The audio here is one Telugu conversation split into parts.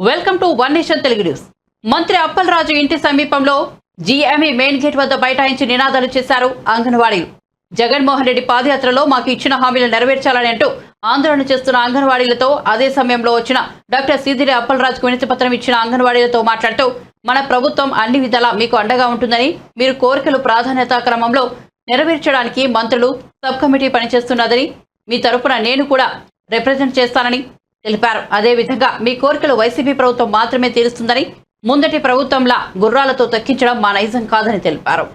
Welcome to one nation Telugu news. మంత్రి అప్పలరాజు ఇంటి సమీపంలో జీఎంఈ మెయిన్ గేట్ వద్ద బైఠాయించి నినాదాలు చేశారు అంగన్వాడీలు జగన్మోహన్ రెడ్డి పాదయాత్రలో మాకు ఇచ్చిన హామీలు నెరవేర్చాలని అంటూ ఆందోళన చేస్తున్న అంగన్వాడీలతో అదే సమయంలో వచ్చిన డాక్టర్ సీదిరి అప్పలరాజుకు వినతి పత్రం ఇచ్చిన అంగన్వాడీలతో మాట్లాడుతూ మన ప్రభుత్వం అన్ని విధాలా మీకు అండగా ఉంటుందని మీరు కోరికలు ప్రాధాన్యత క్రమంలో నెరవేర్చడానికి మంత్రులు సబ్ కమిటీ పనిచేస్తున్నదని మీ తరపున నేను కూడా రిప్రజెంట్ చేస్తానని తెలిపారు. అదేవిధంగా మీ కోరికలు వైసీపీ ప్రభుత్వం మాత్రమే తీరుస్తుందని ముందటి ప్రభుత్వంలా గుర్రాలతో తక్కించడం మా నైజం కాదని తెలిపారు.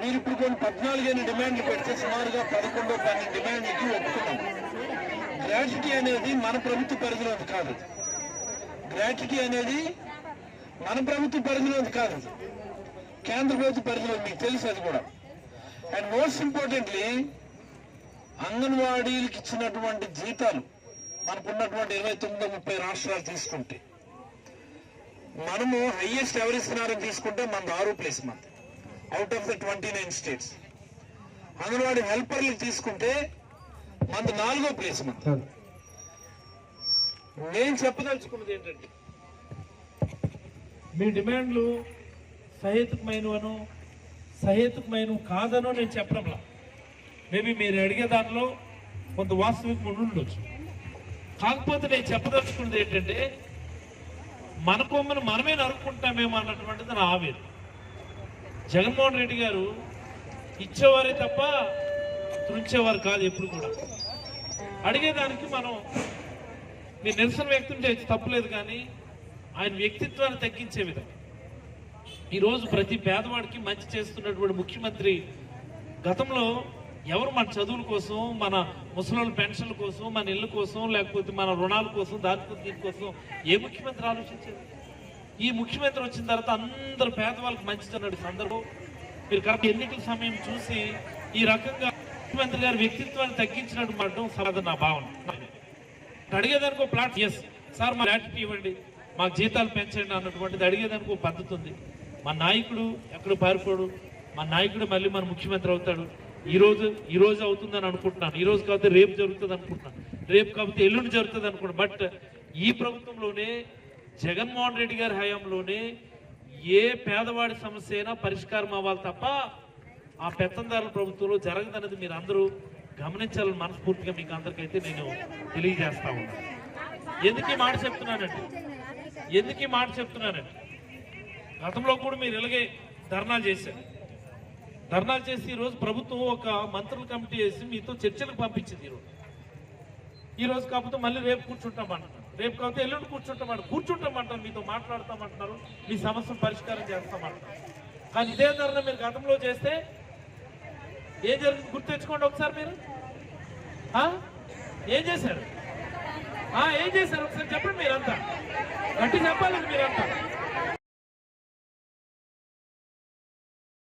మీరు ఇప్పుడు కొన్ని పద్నాలుగైన డిమాండ్లు పెడితే సుమారుగా పదకొండో పన్నెండు డిమాండ్లకి ఒప్పుకున్నాం గ్రాట్యుటీ అనేది మన ప్రభుత్వ పరిధిలోది కాదు. గ్రాట్యుటీ అనేది మన ప్రభుత్వ పరిధిలోది కాదు. కేంద్ర ప్రభుత్వ పరిధిలో మీకు తెలుసు అది కూడా. అండ్ మోస్ట్ ఇంపార్టెంట్లీ అంగన్వాడీలకు ఇచ్చినటువంటి జీతాలు మనకున్నటువంటి ఇరవై తొమ్మిది ముప్పై రాష్ట్రాలు తీసుకుంటే మనము హైయెస్ట్ ఎవరిస్తున్నారని తీసుకుంటే మన ఆరో ప్లేస్ మన out of the twenty nine states anganwadi హెల్పర్లు తీసుకుంటే మన నాలుగో ప్లేస్ మన నేను చెప్పదలుచుకున్నది ఏంటంటే మీ డిమాండ్లు సహేతుకమైనవను సహేతుకమైన కాదనో నేను చెప్పడంలా. మేబీ మీరు అడిగే దానిలో కొంత వాస్తవికం ఉండొచ్చు కాకపోతే నేను చెప్పదలుచుకున్నది ఏంటంటే మన కొమ్మను మనమే నరుక్కుంటామేమో అన్నటువంటిది నా ఆవేదన. జగన్మోహన్ రెడ్డి గారు ఇచ్చేవారే తప్ప తృంచేవారు కాదు ఎప్పుడు కూడా. అడిగేదానికి మనం మీరు నిరసన వ్యక్తం చేయొచ్చు తప్పులేదు కానీ ఆయన వ్యక్తిత్వాన్ని తగ్గించే విధంగా. ఈరోజు ప్రతి పేదవాడికి మంచి చేస్తున్నటువంటి ముఖ్యమంత్రి గతంలో ఎవరు మన చదువుల కోసం మన ముసలోళ్ళ పెన్షన్ల కోసం మన ఇళ్ళ కోసం లేకపోతే మన రుణాల కోసం దాని దీనికోసం ఏ ముఖ్యమంత్రి ఆలోచించారు? ఈ ముఖ్యమంత్రి వచ్చిన తర్వాత అందరు పేదవాళ్ళకి మంచి సందర్భం. మీరు కరెక్ట్ ఎన్నికల సమయం చూసి ఈ రకంగా ముఖ్యమంత్రి గారి వ్యక్తిత్వాన్ని తగ్గించినట్టు మాత్రం సమాధానం నా భావన. అడిగేదానికి ఒక ప్లాట్ ఎస్ సార్ మా గ్రాట్యుటీ ఇవ్వండి మాకు జీతాలు పెంచండి అన్నటువంటిది అడిగేదానికి ఒక పద్ధతి ఉంది. మా నాయకుడు ఎక్కడ పారిపోడు మా నాయకుడు మళ్ళీ మన ముఖ్యమంత్రి అవుతాడు. ఈరోజు ఈరోజు అవుతుందని అనుకుంటున్నాను. ఈరోజు కాకపోతే రేపు జరుగుతుంది అనుకుంటున్నాను. రేపు కాకపోతే ఎల్లుండి జరుగుతుంది అనుకుంటున్నాను. బట్ ఈ ప్రభుత్వంలోనే జగన్మోహన్ రెడ్డి గారి హయాంలోనే ఏ పేదవాడి సమస్య అయినా పరిష్కారం అవ్వాలి తప్ప ఆ పెత్తందారుల ప్రభుత్వంలో జరగదన్నది మీరు అందరూ గమనించాలని మనస్ఫూర్తిగా మీకు అందరికైతే నేను తెలియజేస్తా ఉన్నాను. ఎందుకు ఈ మాట చెప్తున్నానండి? ఎందుకు ఈ మాట చెప్తున్నానండి? గతంలో కూడా మీరు ఇలాగే ధర్నాలు చేశారు. ధర్నాలు చేసి ఈరోజు ప్రభుత్వం ఒక మంత్రుల కమిటీ వేసి మీతో చర్చలకు పంపించింది ఈరోజు ఈరోజు కాకపోతే మళ్ళీ రేపు కూర్చుంటామంటున్నారు. రేపు కాకపోతే ఎల్లుండి కూర్చుంటామంట కూర్చుంటామంటారు. మీతో మాట్లాడతామంటున్నారు. మీ సమస్యను పరిష్కారం చేస్తామంటున్నారు. కానీ ఇదే ధరణ మీరు గతంలో చేస్తే ఏం జరిగింది? గుర్తు తెచ్చుకోండి ఒకసారి మీరు. ఏం చేశారు? ఏం చేశారు? ఒకసారి చెప్పండి మీరంతా. గట్టి చెప్పాలి మీరంతా.